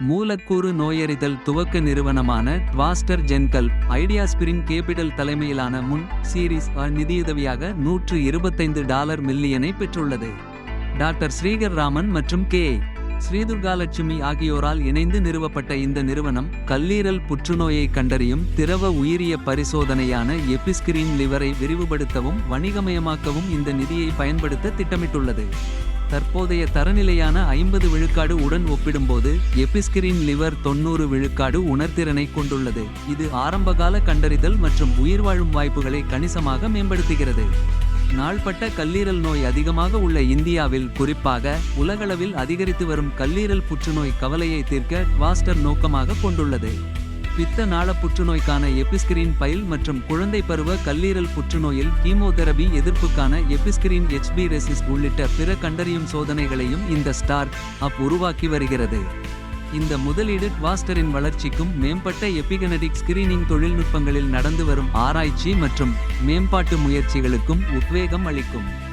மூலக்கூறு நோயறிதல் துவக்க நிறுவனமான ட்வாஸ்டர் ஜென்கல் ஐடியாஸ்பிரின் கேபிட்டல் தலைமையிலான முன் சீரிஸ் அ நிதியுதவியாக நூற்று இருபத்தைந்து டாலர் மில்லியனை பெற்றுள்ளது. டாக்டர் ஸ்ரீகர் ராமன் மற்றும் கே. ஸ்ரீதுர்காலட்சுமி ஆகியோரால் இணைந்து நிறுவப்பட்ட இந்த நிறுவனம் கல்லீரல் புற்றுநோயை கண்டறியும் திரவ உயிரிய பரிசோதனையான எபிஸ்கிரீன் லிவரை விரிவுபடுத்தவும் வணிகமயமாக்கவும் இந்த நிதியை பயன்படுத்த திட்டமிட்டுள்ளது. தற்போதைய தரநிலையான ஐம்பது விழுக்காடு உடன் ஒப்பிடும்போது எபிஸ்கிரீன் லிவர் தொண்ணூறு விழுக்காடு உணர்திறனை கொண்டுள்ளது. இது ஆரம்பகால கண்டறிதல் மற்றும் உயிர்வாழும் வாய்ப்புகளை கணிசமாக மேம்படுத்துகிறது. நாள்பட்ட கல்லீரல் நோய் அதிகமாக உள்ள இந்தியாவில் குறிப்பாக உலகளவில் அதிகரித்து வரும் கல்லீரல் புற்றுநோய் கவலையை தீர்க்க வாஸ்டர் நோக்கமாக கொண்டுள்ளது. பித்த நாள புற்றுநோய்க்கான எபிஸ்கிரீன் பைல் மற்றும் குழந்தை பருவ கல்லீரல் புற்றுநோயில் கீமோதெரபி எதிர்ப்புக்கான எபிஸ்கிரீன் ஹெச்பி ரெசிஸ்ட் உள்ளிட்ட பிற கண்டறியும் சோதனைகளையும் இந்த ஸ்டார் அப் உருவாக்கி வருகிறது. இந்த முதலீடு வாஸ்டரின் வளர்ச்சிக்கும் மேம்பட்ட எபிகனடிக் ஸ்கிரீனிங் தொழில்நுட்பங்களில் நடந்து வரும் ஆராய்ச்சி மற்றும் மேம்பாட்டு முயற்சிகளுக்கும் உத்வேகம் அளிக்கும்.